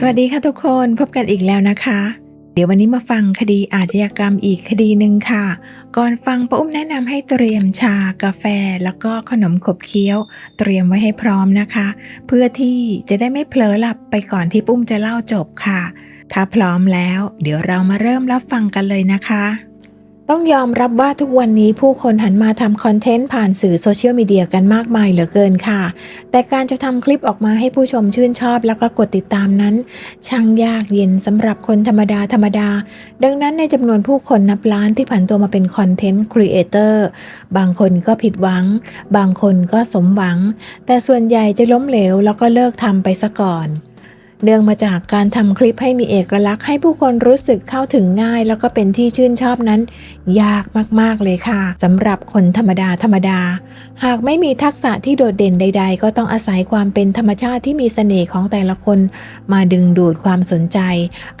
สวัสดีค่ะทุกคนพบกันอีกแล้วนะคะ เดี๋ยววันนี้มาฟังคดีอาชญากรรมอีกคดีหนึ่งค่ะ ก่อนฟังป้าอุ้มแนะนำให้เตรียมชากาแฟ แล้วก็ขนมขบเคี้ยว เตรียมไว้ให้พร้อมนะคะ เพื่อที่จะได้ไม่เผลอหลับไปก่อนที่ปุ้มจะเล่าจบค่ะ ถ้าพร้อมแล้ว เดี๋ยวเรามาเริ่มรับฟังกันเลยนะคะ ต้องยอมรับว่าทุกวันนี้ผู้คนหันมาทำคอนเทนต์ผ่านสื่อโซเชียลมีเดียกันมากมายเหลือเกินค่ะ แต่การจะทำคลิปออกมาให้ผู้ชมชื่นชอบแล้วก็กดติดตามนั้น ช่างยากเย็นสำหรับคนธรรมดาธรรมดา ดังนั้นในจำนวนผู้คนนับล้านที่ผันตัวมาเป็นคอนเทนต์ครีเอเตอร์บางคนก็ผิดหวัง บางคนก็สมหวัง แต่ส่วนใหญ่จะล้มเหลวแล้วก็เลิกทำไปซะก่อน เนื่องมาจากการทำคลิปให้มีเอกลักษณ์ให้ผู้คนรู้สึกเข้าถึงง่าย แล้วก็เป็นที่ชื่นชอบนั้น ยากมากๆเลยค่ะสำหรับคนธรรมดาธรรมดา หากไม่มีทักษะที่โดดเด่นใด ๆ ก็ต้องอาศัยความเป็นธรรมชาติที่มีเสน่ห์ของแต่ละคน มาดึงดูดความสนใจ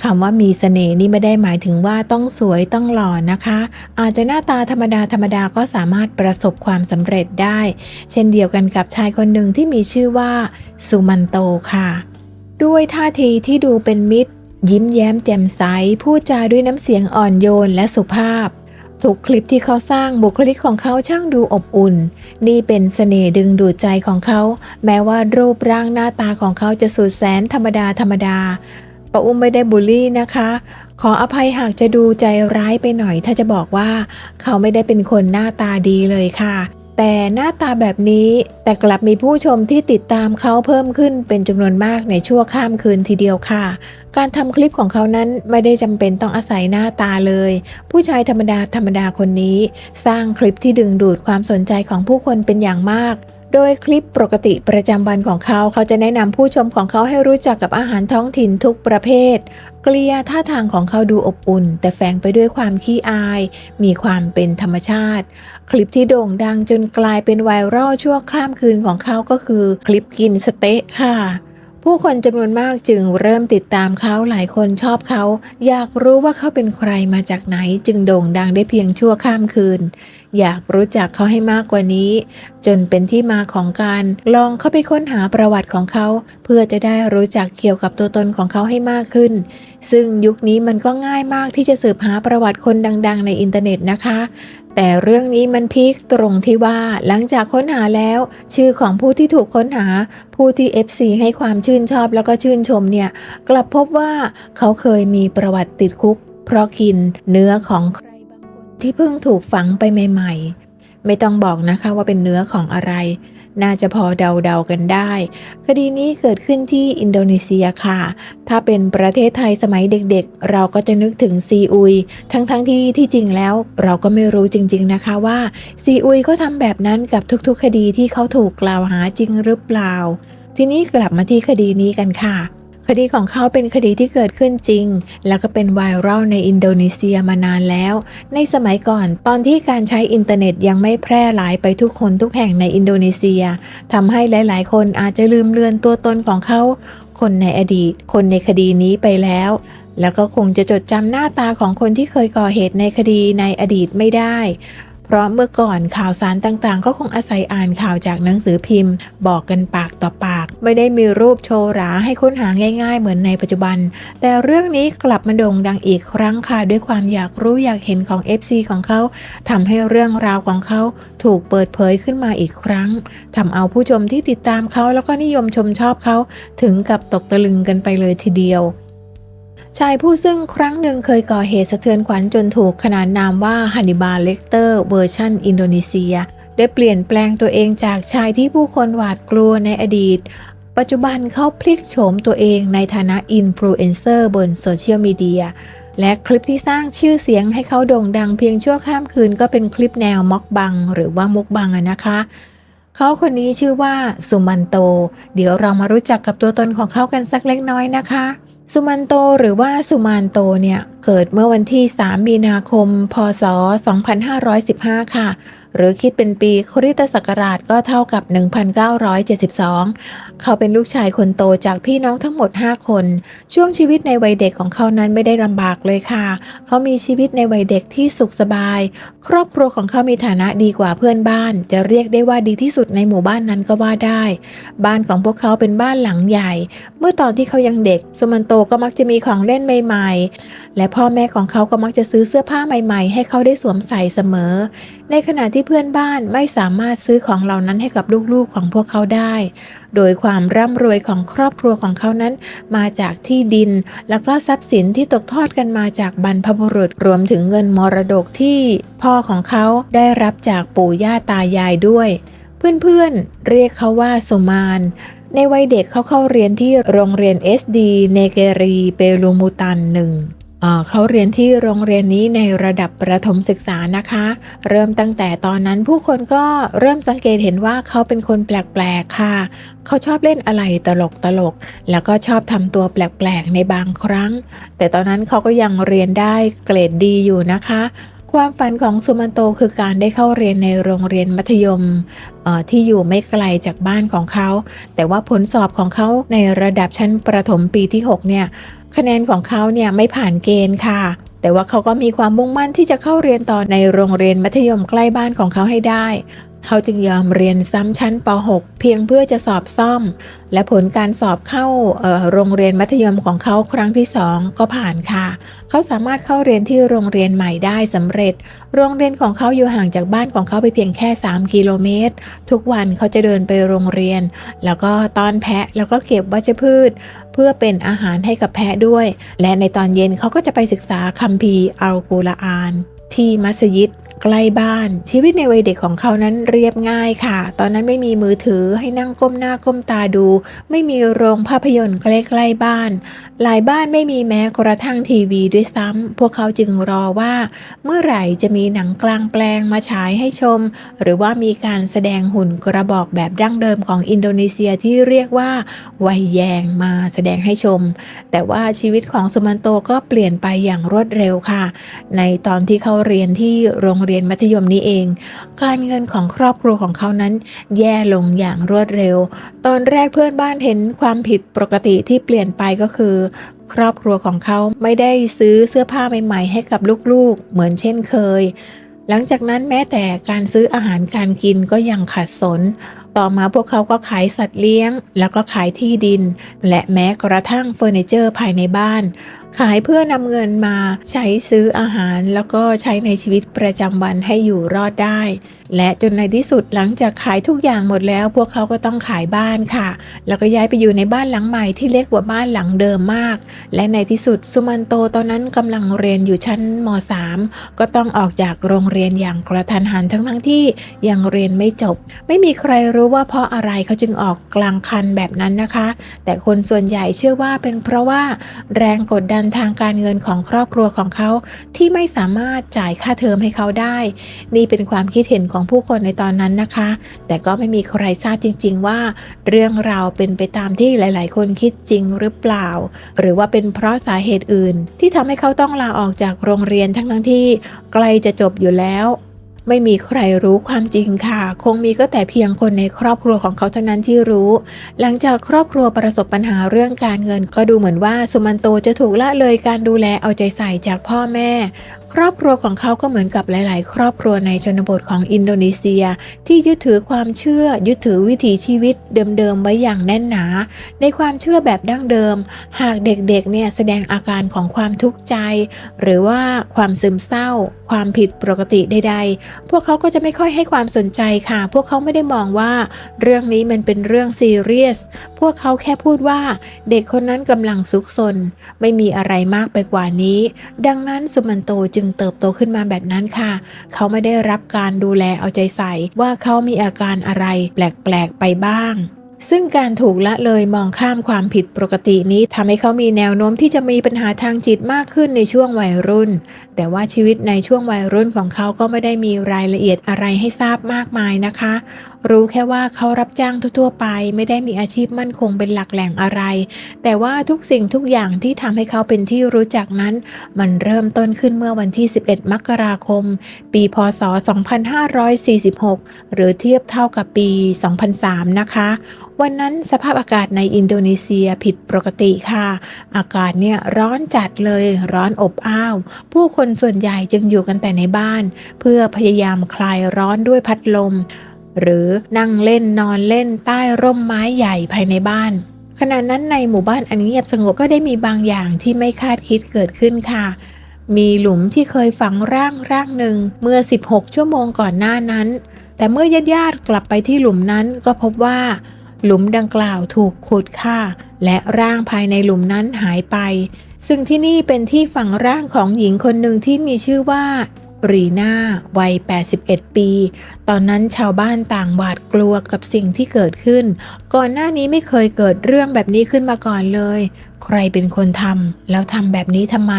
คำว่ามีเสน่ห์นี่ไม่ได้หมายถึงว่าต้องสวยต้องหล่อนะคะ อาจจะหน้าตาธรรมดาธรรมดาก็สามารถประสบความสำเร็จได้ เช่นเดียวกันกับชายคนหนึ่งที่มีชื่อว่าสุมันโตค่ะ ด้วยท่าทีที่ดูเป็นมิตร ยิ้มแย้มแจ่มใสพูดจาด้วยน้ำเสียงอ่อนโยนและสุภาพ ทุกคลิปที่เขาสร้างบุคลิกของเขาช่างดูอบอุ่น นี่เป็นเสน่ห์ดึงดูดใจของเขา แม้ว่ารูปร่างหน้าตาของเขาจะสุดแสนธรรมดาธรรมดาปะอุ้มไม่ได้บูลลี่นะคะ ขออภัยหากจะดูใจร้ายไปหน่อย ถ้าจะบอกว่า เขาไม่ได้เป็นคนหน้าตาดีเลยค่ะ แต่หน้าตาแบบนี้แต่กลับมีผู้ชมที่ติดตามเขาเพิ่มขึ้นเป็นจำนวนมากในชั่วข้ามคืนทีเดียวค่ะ การทำคลิปของเขานั้นไม่ได้จำเป็นต้องอาศัยหน้าตาเลย ผู้ชายธรรมดาธรรมดาคนนี้ สร้างคลิปที่ดึงดูดความสนใจของผู้คนเป็นอย่างมาก โดยคลิปปกติประจำวันของเขา เขาจะแนะนำผู้ชมของเขาให้รู้จักกับอาหารท้องถิ่นทุกประเภท เกริยท่าทางของเขาดูอบอุ่น แต่แฝงไปด้วยความขี้อาย มีความเป็นธรรมชาติ คลิปที่โด่งดังจนกลายเป็นไวรัลชั่วข้ามคืนของเขาก็คือ คลิปกินสเต๊ะค่ะผู้คนจำนวนมากจึงเริ่มติดตามเขาหลายคนชอบเขา อยากรู้ว่าเขาเป็นใครมาจากไหน จึงโด่งดังได้เพียงชั่วข้ามคืน อยากรู้จักเขาให้มากกว่านี้ จนเป็นที่มาของการลองเข้าไปค้นหาประวัติของเขา เพื่อจะได้รู้จักเกี่ยวกับตัวตนของเขาให้มากขึ้น ซึ่งยุคนี้มันก็ง่ายมากที่จะสืบหาประวัติคนดัง ๆ ในอินเทอร์เน็ตนะคะ แต่เรื่องนี้มันพีคตรงที่ว่าหลังจากค้นหาแล้ว ชื่อของผู้ที่ถูกค้นหา ผู้ที่ FC ให้ความชื่นชอบแล้วก็ชื่นชมเนี่ยกลับพบว่าเขาเคยมีประวัติติดคุก เพราะกินเนื้อของ ที่เพิ่งถูกฝังไปใหม่ ๆ ไม่ต้องบอกนะคะว่าเป็นเนื้อของอะไร น่าจะพอเดาๆกันได้ คดีนี้เกิดขึ้นที่อินโดนีเซียค่ะ ถ้าเป็นประเทศไทยสมัยเด็กๆ เราก็จะนึกถึงซีอุย ทั้งๆที่ที่จริงแล้วเราก็ไม่รู้จริงๆนะคะว่าซีอุยเขาทำแบบนั้นกับทุกๆ คดีที่เขาถูกกล่าวหาจริงหรือเปล่า ทีนี้กลับมาที่คดีนี้กันค่ะ คดีของเขาเป็นคดีที่เกิดขึ้นจริง แล้วก็เป็นไวรัลในอินโดนีเซียมานานแล้ว ในสมัยก่อนตอนที่การใช้อินเทอร์เน็ตยังไม่แพร่หลายไปทุกคนทุกแห่งในอินโดนีเซียทำให้หลาย ๆ คนอาจจะลืมเลือนตัวตนของเขา คนในอดีต คนในคดีนี้ไปแล้ว แล้วก็คงจะจดจำหน้าตาของคนที่เคยก่อเหตุในคดีในอดีตไม่ได้ เพราะเมื่อก่อนข่าวสารต่างๆ ก็คงอาศัยอ่านข่าวจากหนังสือพิมพ์ บอกกันปากต่อปาก ไม่ได้มีรูปโชว์หราให้ค้นหาง่าย ๆ เหมือนในปัจจุบัน แต่เรื่องนี้กลับมาโด่งดังอีกครั้งค่ะด้วยความอยากรู้อยากเห็นของ FC ของเขาทำให้เรื่องราวของเขาถูกเปิดเผยขึ้นมาอีกครั้งทำเอาผู้ชมที่ติดตามเขาแล้วก็นิยมชมชอบเขาถึงกับตกตะลึงกันไปเลยทีเดียว ชายผู้ซึ่งครั้งหนึ่งเคยก่อเหตุสะเทือนขวัญจนถูกขนานนามว่าฮันนิบาลเลกเตอร์เวอร์ชันอินโดนีเซีย ได้เปลี่ยนแปลงตัวเองจากชายที่ผู้คนหวาดกลัวในอดีต ปัจจุบันเขาพลิกโฉมตัวเองในฐานะอินฟลูเอนเซอร์บนโซเชียลมีเดียและคลิปที่สร้างชื่อเสียงให้เขาโด่งดังเพียงชั่วข้ามคืนก็เป็นคลิปแนวม็อกบัง หรือว่ามุกบังนะคะ เขาคนนี้ชื่อว่าสุมันโต เดี๋ยวเรามารู้จักกับตัวตนของเขากันสักเล็กน้อยนะคะ สุมันโตหรือว่าสุมานโตเนี่ย เกิดเมื่อวันที่ 3 มีนาคม พศ 2515 ค่ะหรือคิดเป็นปีคริสตศักราชก็เท่ากับ 1972 เขาเป็นลูกชายคนโตจากพี่น้องทั้งหมด 5 คน ช่วงชีวิตในวัยเด็กของเขานั้นไม่ได้ลำบากเลยค่ะ เขามีชีวิตในวัยเด็กที่สุขสบาย ครอบครัวของเขามีฐานะดีกว่าเพื่อนบ้าน จะเรียกได้ว่าดีที่สุดในหมู่บ้านนั้นก็ว่าได้ บ้านของพวกเขาเป็นบ้านหลังใหญ่ เมื่อตอนที่เขายังเด็กสมันโตก็มักจะมีของเล่นใหม่ๆ และพ่อแม่ของเขาก็มักจะซื้อเสื้อผ้าใหม่ๆ ให้เขาได้สวมใส่เสมอ ในขณะที่เพื่อนบ้านไม่สามารถซื้อของเหล่านั้นให้กับลูกๆของพวกเขาได้ โดยความร่ำรวยของครอบครัวของเขานั้น มาจากที่ดิน แล้วก็ทรัพย์สินที่ตกทอดกันมาจากบรรพบุรุษรวมถึงเงินมรดกที่พ่อของเขาได้รับจากปู่ย่าตายายด้วย เพื่อนๆเรียกเขาว่าสุมานในวัยเด็กเขาเข้าเรียนที่โรงเรียน SD เนเกรี เปรูมูตันหนึ่ง เขาเรียนที่โรงเรียนนี้ในระดับประถมศึกษานะคะ เริ่มตั้งแต่ตอนนั้นผู้คนก็เริ่มสังเกตเห็นว่าเขาเป็นคนแปลกๆค่ะ เขาชอบเล่นอะไรตลกตลกๆแล้วก็ชอบทำตัวแปลกๆในบางครั้ง แต่ตอนนั้นเขาก็ยังเรียนได้เกรดดีอยู่นะคะ ความฝันของสุมันโตคือการได้เข้าเรียนในโรงเรียนมัธยมที่อยู่ไม่ไกลจากบ้านของเขา แต่ว่าผลสอบของเขาในระดับชั้นประถมปีที่ 6 เนี่ย คะแนนของเขาเนี่ยไม่ผ่านเกณฑ์ค่ะ แต่ว่าเขาก็มีความมุ่งมั่นที่จะเข้าเรียนต่อในโรงเรียนมัธยมใกล้บ้านของเขาให้ได้ เขาจึงยอมเรียนซ้ำชั้นป .6 เพียงเพื่อจะสอบซ่อม และผลการสอบเข้าออโรงเรียนมัธยมของเขาครั้งที่2ก็ผ่านค่ะ เขาสามารถเข้าเรียนที่โรงเรียนใหม่ได้สำเร็จ โรงเรียนของเขาอยู่ห่างจากบ้านของเขาไปเพียงแค่ 3 กิโลเมตร ทุกวันเขาจะเดินไปโรงเรียน แล้วก็ต้อนแพะแล้วก็เก็บวัชพืช เพื่อเป็นอาหารให้กับแพะด้วย และในตอนเย็นเขาก็จะไปศึกษาคัมภีร์อัลกุรอานที่มัสยิด ใกล้บ้าน ชีวิตในวัยเด็กของเขานั้นเรียบง่ายค่ะ ตอนนั้นไม่มีมือถือให้นั่งก้มหน้าก้มตาดู ไม่มีโรงภาพยนตร์ใกล้ๆบ้าน หลายบ้านไม่มีแม้กระทั่งทีวีด้วยซ้ำพวกเขาจึงรอว่า เมื่อไหร่จะมีหนังกลางแปลงมาฉายให้ชม หรือว่ามีการแสดงหุ่นกระบอกแบบดั้งเดิมของอินโดนีเซียที่เรียกว่าไวยแยงมาแสดงให้ชม แต่ว่าชีวิตของสุมันโตก็เปลี่ยนไปอย่างรวดเร็วค่ะ ในตอนที่เขาเรียนที่โรงเรียนมัธยมนี้เอง การเงินของครอบครัวของเขานั้น แย่ลงอย่างรวดเร็ว ตอนแรกเพื่อนบ้านเห็นความผิดปกติที่เปลี่ยนไปก็คือ ครอบครัวของเขาไม่ได้ซื้อเสื้อผ้าใหม่ๆ ให้กับลูกๆ เหมือนเช่นเคย หลังจากนั้นแม้แต่การซื้ออาหารการกินก็ยังขัดสน ต่อมาพวกเขาก็ขายสัตว์เลี้ยง แล้วก็ขายที่ดิน และแม้กระทั่งเฟอร์นิเจอร์ภายในบ้าน ขายเพื่อนำเงินมาใช้ซื้ออาหารแล้วก็ใช้ในชีวิตประจำวันให้อยู่รอดได้ และจนในที่สุดหลังจากขายทุกอย่างหมดแล้ว พวกเขาก็ต้องขายบ้านค่ะ แล้วก็ย้ายไปอยู่ในบ้านหลังใหม่ที่เล็กกว่าบ้านหลังเดิมมาก และในที่สุดสุมันโตตอนนั้นกำลังเรียนอยู่ชั้นม .3 ก็ต้องออกจากโรงเรียนอย่างกระทันหันทั้งๆทที่ยังเรียนไม่จบ ไม่มีใครรู้ว่าเพราะอะไรเขาจึงออกกลางคันแบบนั้นนะคะ แต่คนส่วนใหญ่เชื่อว่าเป็นเพราะว่าแรงกดดันทางการเงินของครอบครัวของเขาที่ไม่สามารถจ่ายค่าเทอมให้เขาได้ นี่เป็นความคิดเห็นของผู้คนในตอนนั้นนะคะ แต่ก็ไม่มีใครทราบจริง ๆ ว่า เรื่องราวเป็นไปตามที่หลาย ๆ คนคิดจริงหรือเปล่า หรือว่าเป็นเพราะสาเหตุอื่น ที่ทำให้เขาต้องลาออกจากโรงเรียนทั้งๆที่ใกล้จะจบอยู่แล้ว ไม่มีใครรู้ความจริงค่ะ คงมีก็แต่เพียงคนในครอบครัวของเขาเท่านั้นที่รู้ หลังจากครอบครัวประสบปัญหาเรื่องการเงิน ก็ดูเหมือนว่าสุมันโตจะถูกละเลยการดูแลเอาใจใส่จากพ่อแม่ ครอบครัวของเขาก็เหมือนกับหลาย ๆ ครอบครัวในชนบทของอินโดนีเซีย ที่ยึดถือความเชื่อยึดถือวิถีชีวิตเดิม ๆ ไว้อย่างแน่นหนา ในความเชื่อแบบดั้งเดิม หากเด็ก ๆ เนี่ยแสดงอาการของความทุกข์ใจ หรือว่าความซึมเศร้า ความผิดปกติใด ๆ พวกเขาก็จะไม่ค่อยให้ความสนใจค่ะ พวกเขาไม่ได้มองว่า เรื่องนี้มันเป็นเรื่องซีเรียสพวกเขาแค่พูดว่าเด็กคนนั้นกำลังซุกซนไม่มีอะไรมากไปกว่านี้ ดังนั้นสุมันโตจึึงเติบโตขึ้นมาแบบนั้นค่ะ เขาไม่ได้รับการดูแลเอาใจใส่ว่าเขามีอาการอะไรแปลกๆไปบ้างซึ่งการถูกละเลยมองข้ามความผิดปกตินี้ทำให้เขามีแนวโน้มที่จะมีปัญหาทางจิตมากขึ้นในช่วงวัยรุ่น แต่ว่าชีวิตในช่วงวัยรุ่นของเขาก็ไม่ได้มีรายละเอียดอะไรให้ทราบมากมายนะคะ รู้แค่ว่าเขารับจ้างทั่วๆไป ไม่ได้มีอาชีพมั่นคงเป็นหลักแหล่งอะไร แต่ว่าทุกสิ่งทุกอย่างที่ทำให้เขาเป็นที่รู้จักนั้น มันเริ่มต้นขึ้นเมื่อวันที่ 11 มกราคม ปีพศ 2546 หรือเทียบเท่ากับปี 2003 นะคะ วันนั้นสภาพอากาศในอินโดนีเซียผิดปกติค่ะ อากาศเนี่ยร้อนจัดเลย ร้อนอบอ้าว ผู้คนส่วนใหญ่จึงอยู่กันแต่ในบ้าน เพื่อพยายามคลายร้อนด้วยพัดลม หรือนั่งเล่นนอนเล่นใต้ร่มไม้ใหญ่ภายในบ้านขณะนั้นในหมู่บ้านอันเงียบสงบก็ได้มีบางอย่างที่ไม่คาดคิดเกิดขึ้นค่ะ มีหลุมที่เคยฝังร่างร่างหนึ่งเมื่อ 16 ชั่วโมงก่อนหน้านั้น แต่เมื่อญาติญาติๆกลับไปที่หลุมนั้นก็พบว่า หลุมดังกล่าวถูกขุดค่ะ และร่างภายในหลุมนั้นหายไป ซึ่งที่นี่เป็นที่ฝังร่างของหญิงคนหนึ่งที่มีชื่อว่า รีนาวัย 81 ปี ตอนนั้นชาวบ้านต่างหวาดกลัวกับสิ่งที่เกิดขึ้น ก่อนหน้านี้ไม่เคยเกิดเรื่องแบบนี้ขึ้นมาก่อนเลย ใครเป็นคนทำแล้วทำแบบนี้ทำไม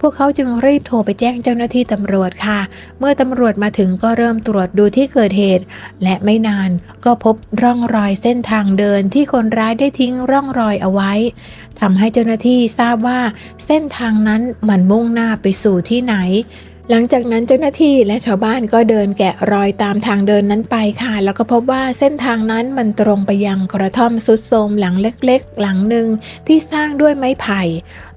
พวกเขาจึงรีบโทรไปแจ้งเจ้าหน้าที่ตำรวจค่ะ เมื่อตำรวจมาถึงก็เริ่มตรวจดูที่เกิดเหตุ และไม่นานก็พบร่องรอยเส้นทางเดินที่คนร้ายได้ทิ้งร่องรอยเอาไว้ทำให้เจ้าหน้าที่ทราบว่าเส้นทางนั้นมันมุ่งหน้าไปสู่ที่ไหน หลังจากนั้นเจ้าหน้าที่และชาวบ้านก็เดินแกะรอยตามทางเดินนั้นไปค่ะ แล้วก็พบว่าเส้นทางนั้นมันตรงไปยังกระท่อมสุดโทมหลังเล็กๆ หลังหนึ่งที่สร้างด้วยไม้ไผ่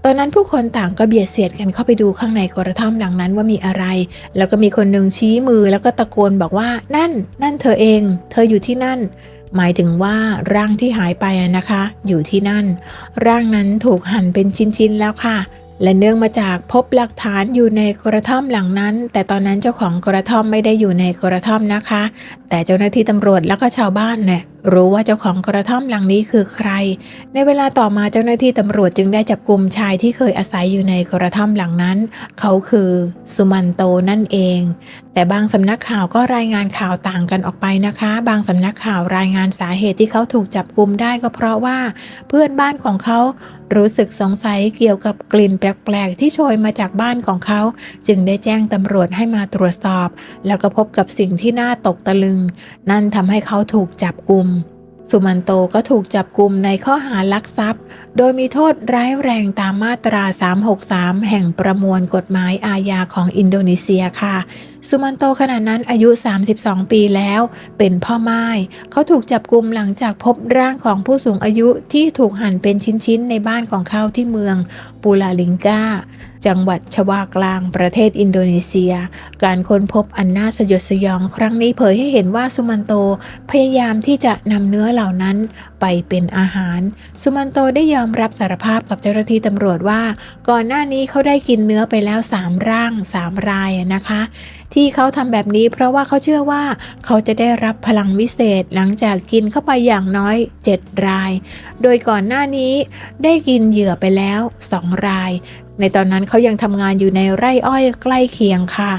ตอนนั้นผู้คนต่างก็เบียดเสียดกันเข้าไปดูข้างในกระท่อมหลังนั้นว่ามีอะไร แล้วก็มีคนหนึ่งชี้มือแล้วก็ตะโกนบอกว่า นั่น นั่นเธอเอง เธออยู่ที่นั่นหมายถึงว่าร่างที่หายไปนะคะ อยู่ที่นั่น ร่างนั้นถูกหั่นเป็นชิ้นๆแล้วค่ะ และเนื่องมาจากพบหลักฐานอยู่ในกระท่อมหลังนั้น แต่ตอนนั้นเจ้าของกระท่อมไม่ได้อยู่ในกระท่อมนะคะ แต่เจ้าหน้าที่ตำรวจแล้วก็ชาวบ้านเนี่ย รู้ว่าเจ้าของกระท่อมหลังนี้คือใคร ในเวลาต่อมาเจ้าหน้าที่ตำรวจจึงได้จับกลุ่มชายที่เคยอาศัยอยู่ในกระท่อมหลังนั้น เขาคือสุมันโตนั่นเอง แต่บางสำนักข่าวก็รายงานข่าวต่างกันออกไปนะคะ บางสำนักข่าวรายงานสาเหตุที่เขาถูกจับกลุ่มได้ก็เพราะว่า เพื่อนบ้านของเขารู้สึกสงสัยเกี่ยวกับกลิ่นแปลกๆ ที่โชยมาจากบ้านของเขา จึงได้แจ้งตำรวจให้มาตรวจสอบ แล้วก็พบกับสิ่งที่น่าตกตะลึง นั่นทำให้เขาถูกจับกลุ่ม สุมันโตก็ถูกจับกลุ่มในข้อหาลักทรัพย์ โดยมีโทษร้ายแรงตามมาตรา 363 แห่งประมวลกฎหมายอาญาของอินโดนีเซียค่ะ สุมันโตขณะนั้นอายุ 32 ปีแล้ว เป็นพ่อไม้เขาถูกจับกลุ่มหลังจากพบร่างของผู้สูงอายุที่ถูกหั่นเป็นชิ้นๆ ในบ้านของเขาที่เมืองปูลาลิงกา จังหวัดชวากลางประเทศอินโดนีเซีย การค้นพบอันน่าสยดสยองครั้งนี้เผยให้เห็นว่าสุมันโตพยายามที่จะนำเนื้อเหล่านั้นไปเป็นอาหาร สุมันโตได้ยอมรับสารภาพกับเจ้าหน้าที่ตำรวจว่า ก่อนหน้านี้เขาได้กินเนื้อไปแล้ว 3 ร่าง 3 รายนะคะ ที่เขาทำแบบนี้เพราะว่าเขาเชื่อว่าเขาจะได้รับพลังวิเศษหลังจากกินเข้าไปอย่างน้อย 7 ราย โดยก่อนหน้านี้ได้กินเหยื่อไปแล้ว 2 ราย ในตอนนั้นเขายังทำงานอยู่ในไร่อ้อยใกล้เคียงค่ะ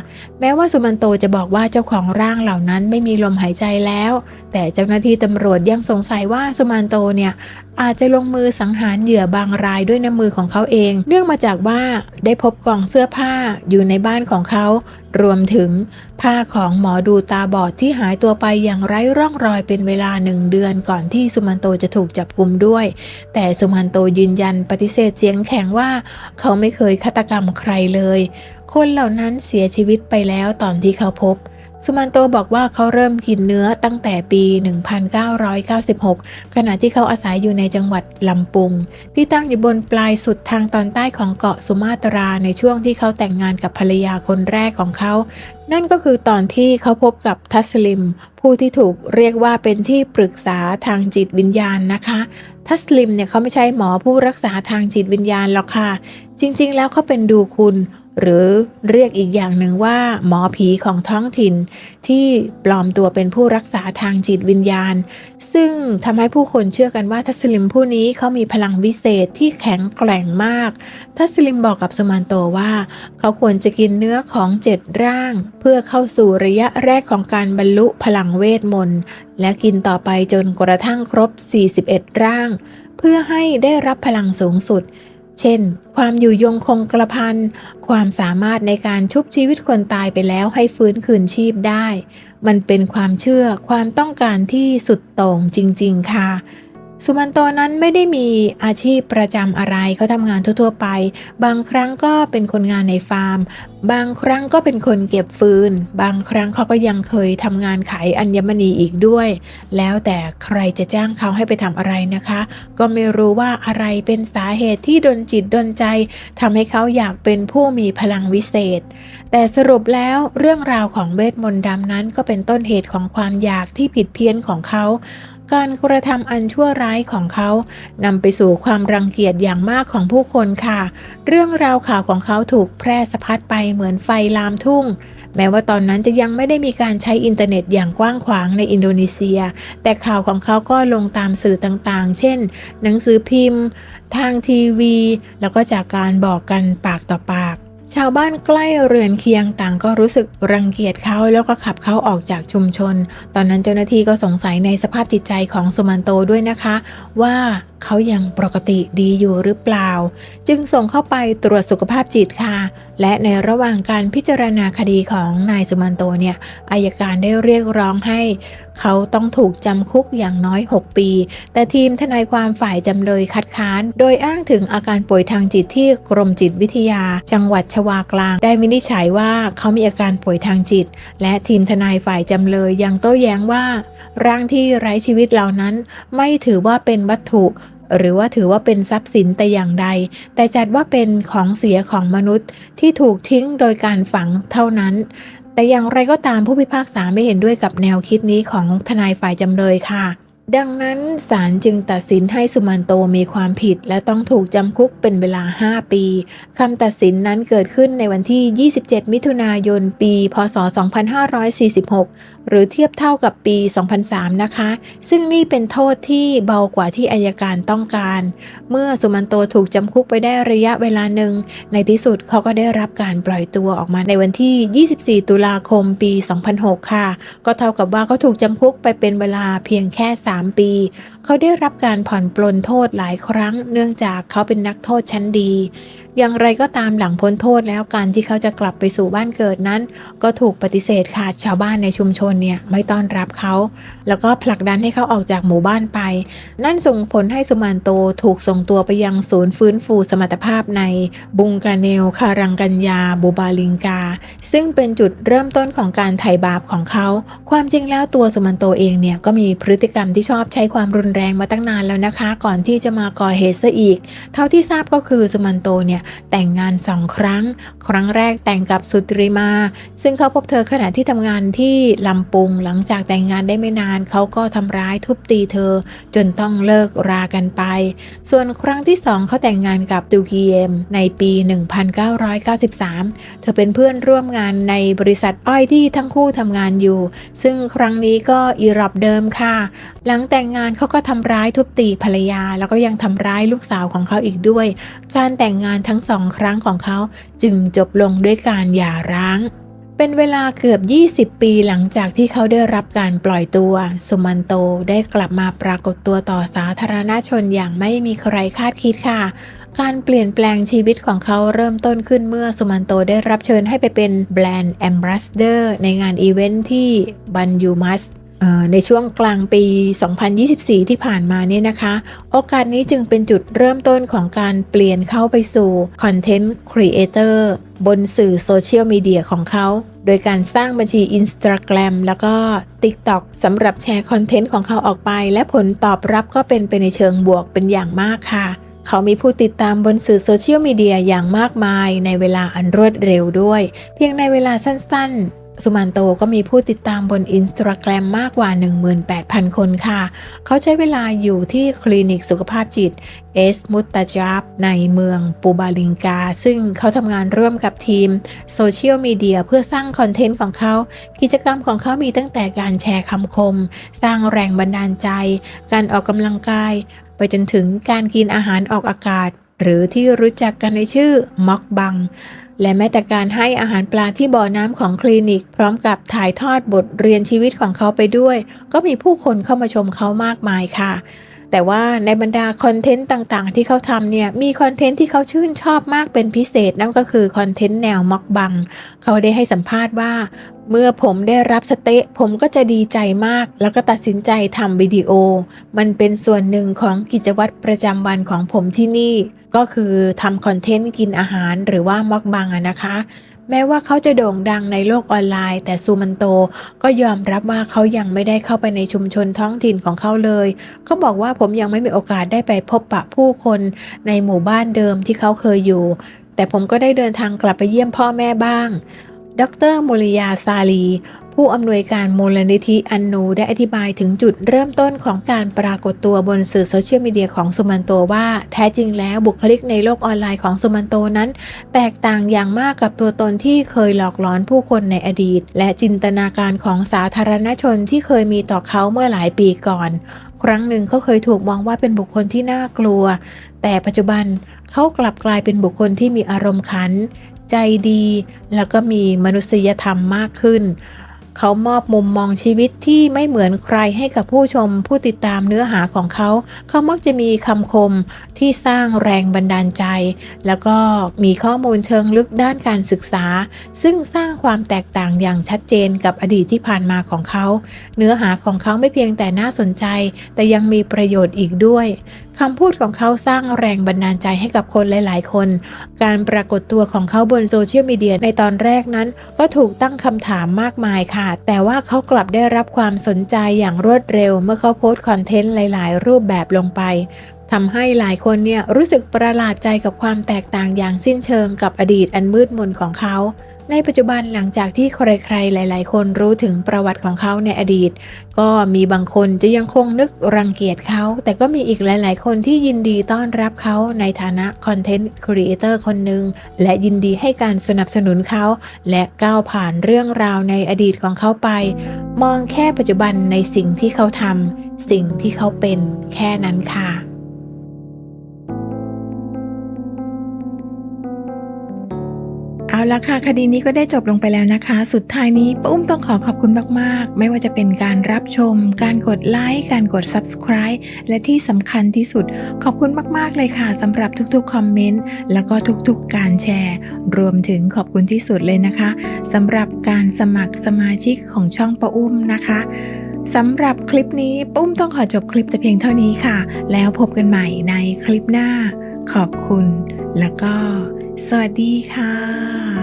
แม้ว่าสุมันโตจะบอกว่าเจ้าของร่างเหล่านั้นไม่มีลมหายใจแล้ว แต่เจ้าหน้าที่ตำรวจยังสงสัยว่าสุมันโตเนี่ยอาจจะลงมือสังหารเหยื่อบางรายด้วยน้ำมือของเขาเอง เนื่องมาจากว่าได้พบกล่องเสื้อผ้าอยู่ในบ้านของเขา รวมถึงผ้าของหมอดูตาบอดที่หายตัวไปอย่างไร้ร่องรอยเป็นเวลาหนึ่งเดือนก่อนที่สุมันโตจะถูกจับกุมด้วย แต่สุมันโตยืนยันปฏิเสธเสียงแข็งว่า เขาไม่เคยฆาตกรรมใครเลย คนเหล่านั้นเสียชีวิตไปแล้วตอนที่เขาพบ สุมันโตบอกว่าเขาเริ่มกินเนื้อตั้งแต่ปี 1996 ขณะที่เขาอาศัยอยู่ในจังหวัดลำปุง ที่ตั้งอยู่บนปลายสุดทางตอนใต้ของเกาะสุมาตราในช่วงที่เขาแต่งงานกับภรรยาคนแรกของเขา นั่นก็คือตอนที่เขาพบกับทัสลิม ผู้ที่ถูกเรียกว่าเป็นที่ปรึกษาทางจิตวิญญาณนะคะทัสลิมเนี่ยเขาไม่ใช่หมอผู้รักษาทางจิตวิญญาณหรอกค่ะ จริง ๆ แล้วเขาเป็นดูคุณ หรือเรียกอีกอย่างหนึ่งว่า หมอผีของท้องถิ่น ที่ปลอมตัวเป็นผู้รักษาทางจิตวิญญาณ ซึ่งทำให้ผู้คนเชื่อกันว่าทัสลิมผู้นี้เขามีพลังวิเศษที่แข็งแกร่งมาก ทัสลิมบอกกับสมานโตว่า เขาควรจะกินเนื้อของเจ็ดร่าง เพื่อเข้าสู่ระยะแรกของการบรรลุพลังเวทมนต์และกินต่อไปจนกระทั่งครบ 41 ร่าง เพื่อให้ได้รับพลังสูงสุด เช่น ความอยู่ยงคงกระพัน ความสามารถในการชุบชีวิตคนตายไปแล้วให้ฟื้นคืนชีพได้ มันเป็นความเชื่อความต้องการที่สุดโต่งจริง ๆ ค่ะ สุมันโตนั้นไม่ได้มีอาชีพประจำอะไรเขาทำงานทั่วๆไป บางครั้งก็เป็นคนงานในฟาร์ม บางครั้งก็เป็นคนเก็บฟืน บางครั้งเขาก็ยังเคยทำงานขายอัญมณีอีกด้วย แล้วแต่ใครจะจ้างเขาให้ไปทำอะไรนะคะ ก็ไม่รู้ว่าอะไรเป็นสาเหตุที่ดนจิตดนใจทำให้เขาอยากเป็นผู้มีพลังวิเศษ แต่สรุปแล้วเรื่องราวของเวทมนต์ดำนั้นก็เป็นต้นเหตุของความอยากที่ผิดเพี้ยนของเขา การกระทำอันชั่วร้ายของเขานำไปสู่ความรังเกียจอย่างมากของผู้คนค่ะ เรื่องราวข่าวของเขาถูกแพร่สะพัดไปเหมือนไฟลามทุ่ง แม้ว่าตอนนั้นจะยังไม่ได้มีการใช้อินเทอร์เน็ตอย่างกว้างขวางในอินโดนีเซีย แต่ข่าวของเขาก็ลงตามสื่อต่างๆ เช่น หนังสือพิมพ์ ทางทีวี แล้วก็จากการบอกกันปากต่อปาก ชาวบ้านใกล้เรือนเคียงต่างก็รู้สึกรังเกียจเขาแล้วก็ขับเขาออกจากชุมชน ตอนนั้นเจ้าหน้าที่ก็สงสัยในสภาพจิตใจของสุมันโตด้วยนะคะ ว่า เขายังปกติดีอยู่หรือเปล่า จึงส่งเข้าไปตรวจสุขภาพจิตค่ะ และในระหว่างการพิจารณาคดีของนายสุมันโตเนี่ยอายการได้เรียกร้องให้ เขาต้องถูกจำคุกอย่างน้อย 6 ปี แต่ทีมทนายความฝ่ายจำเลยคัดค้าน โดยอ้างถึงอาการป่วยทางจิตที่กรมจิตวิทยา จังหวัดชวากลาง ได้วินิจฉัยว่าเขามีอาการป่วยทางจิต และทีมทนายฝ่ายจำเลยยังโต้แย้งว่า ร่างที่ไร้ชีวิตเหล่านั้นไม่ถือว่าเป็นวัตถุ หรือว่าถือว่าเป็นทรัพย์สินแต่อย่างใด แต่จัดว่าเป็นของเสียของมนุษย์ที่ถูกทิ้งโดยการฝังเท่านั้น แต่อย่างไรก็ตามผู้พิพากษาไม่เห็นด้วยกับแนวคิดนี้ของทนายฝ่ายจำเลยค่ะ ดังนั้นศาลจึงตัดสินให้สุมันโตมีความผิด และต้องถูกจำคุกเป็นเวลา 5 ปีคำตัดสินนั้นเกิดขึ้นในวันที่ 27 มิถุนายน ปี พศ 2546 หรือเทียบเท่ากับปี 2003 นะคะ ซึ่งนี่เป็นโทษที่เบากว่าที่อายการต้องการ เมื่อสุมันโตถูกจำคุกไปได้ระยะเวลาหนึ่ง ในที่สุดเขาก็ได้รับการปล่อยตัวออกมาในวันที่ 24 ตุลาคมปี 2006 ค่ะ ก็เท่ากับว่าเขาถูกจำคุกไปเป็นเวลาเพียงแค่ 3 ปี เขาได้รับการผ่อนปลนโทษหลายครั้ง เนื่องจากเขาเป็นนักโทษชั้นดี อย่างไรก็ตามหลังพ้นโทษแล้วการที่เขาจะกลับไปสู่บ้านเกิดนั้น ก็ถูกปฏิเสธค่ะชาวบ้านในชุมชนเนี่ยไม่ต้อนรับเขา แล้วก็ผลักดันให้เขาออกจากหมู่บ้านไป นั่นส่งผลให้สุมานโตถูกส่งตัวไปยังศูนย์ฟื้นฟูสมรรถภาพในบุงกาเนลคารังกัญญาบูบาลิงกา ซึ่งเป็นจุดเริ่มต้นของการไถ่บาปของเขา ความจริงแล้วตัวสุมันโตเองเนี่ยก็มีพฤติกรรมที่ชอบใช้ความรุนแรงมาตั้งนานแล้วนะคะ ก่อนที่จะมาก่อเหตุซะอีก เท่าที่ทราบก็คือสุมันโตเนี่ยแต่งงานสองครั้ง ครั้งแรกแต่งกับสุตริมา ซึ่งเขาพบเธอขณะที่ทำงานที่ลำปุงหลังจากแต่งงานได้ไม่นานเขาก็ทำร้ายทุบตีเธอ จนต้องเลิกรากันไป ส่วนครั้งที่สองเขาแต่งงานกับตูกีเอมในปี 1993 เธอเป็นเพื่อนร่วมงานในบริษัทอ้อยที่ทั้งคู่ทำงานอยู่ ซึ่งครั้งนี้ก็อีรับเดิมค่ะ หลังแต่งงานเขาก็ทำร้ายทุบตีภรรยา แล้วก็ยังทำร้ายลูกสาวของเขาอีกด้วย การแต่งงานทั้งสองครั้งของเขาจึงจบลงด้วยการหย่าร้าง เป็นเวลาเกือบ 20 ปีหลังจากที่เขาได้รับการปล่อยตัว สุมันโตได้กลับมาปรากฏตัวต่อสาธารณชนอย่างไม่มีใครคาดคิดค่ะการเปลี่ยนแปลงชีวิตของเขาเริ่มต้นขึ้นเมื่อสุมันโตได้รับเชิญให้ไปเป็นแบรนด์แอมบรัสเดอร์ในงานอีเวนท์ที่บันยูมัส ในช่วงกลางปี 2024 ที่ผ่านมาเนี่ยนะคะ โอกาสนี้จึงเป็นจุดเริ่มต้นของการเปลี่ยนเข้าไปสู่คอนเทนต์ครีเอเตอร์บนสื่อโซเชียลมีเดียของเขา โดยการสร้างบัญชี Instagram แล้วก็ TikTok สำหรับแชร์คอนเทนต์ของเขาออกไป และผลตอบรับก็เป็นไปในเชิงบวกเป็นอย่างมากค่ะ เขามีผู้ติดตามบนสื่อโซเชียลมีเดียอย่างมากมายในเวลาอันรวดเร็วด้วย เพียงในเวลาสั้นๆ สุมันโตก็มีผู้ติดตามบนอินสตาแกรมมากกว่า 18,000 คนค่ะ เขาใช้เวลาอยู่ที่คลินิกสุขภาพจิตเอสมุตตาจาบในเมืองปูบาลิงกา ซึ่งเขาทำงานร่วมกับทีมโซเชียลมีเดียเพื่อสร้างคอนเทนต์ของเขา กิจกรรมของเขามีตั้งแต่การแชร์คำคม สร้างแรงบันดาลใจ การออกกำลังกาย ไปจนถึงการกินอาหารออกอากาศ หรือที่รู้จักกันในชื่อม็อกบัง และแม้แต่การให้อาหารปลาที่บ่อน้ำของคลินิก พร้อมกับถ่ายทอดบทเรียนชีวิตของเขาไปด้วย ก็มีผู้คนเข้ามาชมเขามากมายค่ะ แต่ว่าในบรรดาคอนเทนต์ต่างๆ ที่เขาทำเนี่ยมีคอนเทนต์ที่เขาชื่นชอบมากเป็นพิเศษนั่นก็คือคอนเทนต์แนวม็อกบัง เขาได้ให้สัมภาษณ์ว่า เมื่อผมได้รับสเต๊ะผมก็จะดีใจมาก แล้วก็ตัดสินใจทำวิดีโอ มันเป็นส่วนหนึ่งของกิจวัตรประจำวันของผมที่นี่ ก็คือทำคอนเทนต์กินอาหารหรือว่าม็อกบังนะคะ แม้ว่าเขาจะโด่งดังในโลกออนไลน์ แต่ซูมันโตก็ยอมรับว่าเขายังไม่ได้เข้าไปในชุมชนท้องถิ่นของเขาเลยเขาบอกว่าผมยังไม่มีโอกาสได้ไปพบปะผู้คนในหมู่บ้านเดิมที่เขาเคยอยู่ แต่ผมก็ได้เดินทางกลับไปเยี่ยมพ่อแม่บ้างดรมุริยาซาลี ผู้อำนวยการมูลนิธิอันนูได้อธิบายถึงจุดเริ่มต้นของการปรากฏตัวบนสื่อโซเชียลมีเดียของสุมันโตว่า แท้จริงแล้วบุคลิกในโลกออนไลน์ของสุมันโตนั้น แตกต่างอย่างมากกับตัวตนที่เคยหลอกหลอนผู้คนในอดีต และจินตนาการของสาธารณชนที่เคยมีต่อเขาเมื่อหลายปีก่อน ครั้งหนึ่งเขาเคยถูกมองว่าเป็นบุคคลที่น่ากลัว แต่ปัจจุบันเขากลับกลายเป็นบุคคลที่มีอารมณ์ขัน ใจดี แล้วก็มีมนุษยธรรมมากขึ้น เขามอบมุมมองชีวิตที่ไม่เหมือนใครให้กับผู้ชมผู้ติดตามเนื้อหาของเขา เขามักจะมีคำคมที่สร้างแรงบันดาลใจ แล้วก็มีข้อมูลเชิงลึกด้านการศึกษา ซึ่งสร้างความแตกต่างอย่างชัดเจนกับอดีตที่ผ่านมาของเขา เนื้อหาของเขาไม่เพียงแต่น่าสนใจ แต่ยังมีประโยชน์อีกด้วยคำพูดของเขาสร้างแรงบันดาลใจให้กับคนหลาย ๆ คน การปรากฏตัวของเขาบนโซเชียลมีเดียในตอนแรกนั้น ก็ถูกตั้งคำถามมากมายค่ะ แต่ว่าเขากลับได้รับความสนใจอย่างรวดเร็ว เมื่อเขาโพสต์คอนเทนต์หลาย ๆ รูปแบบลงไปทำให้หลายคนเนี่ยรู้สึกประหลาดใจกับความแตกต่างอย่างสิ้นเชิงกับอดีตอันมืดมนของเขา ในปัจจุบันหลังจากที่ใครๆ หลาย ๆ คนรู้ถึงประวัติของเขาในอดีต ก็มีบางคนจะยังคงนึกรังเกียจเขา แต่ก็มีอีกหลาย ๆ คนที่ยินดีต้อนรับเขาในฐานะคอนเทนต์ครีเอเตอร์คนหนึ่งและยินดีให้การสนับสนุนเขา และก้าวผ่านเรื่องราวในอดีตของเขาไป มองแค่ปัจจุบันในสิ่งที่เขาทำสิ่งที่เขาเป็นแค่นั้นค่ะ เอาละค่ะคดีนี้ก็ได้จบลงไปแล้วนะคะ สุดท้ายนี้ป้าอุ้มต้องขอขอบคุณมากๆ ไม่ว่าจะเป็นการรับชม การกดไลค์การกด subscribe และที่สำคัญที่สุด ขอบคุณมากๆเลยค่ะสำหรับทุกๆคอมเมนต์แล้วก็ทุกๆการแชร์ รวมถึงขอบคุณที่สุดเลยนะคะสำหรับการสมัครสมาชิกของช่องป้าอุ้มนะคะสำหรับคลิปนี้ปุ้มต้องขอจบคลิปแต่เพียงเท่านี้ค่ะ แล้วพบกันใหม่ในคลิปหน้า ขอบคุณ แล้วก็ สวัสดีค่ะ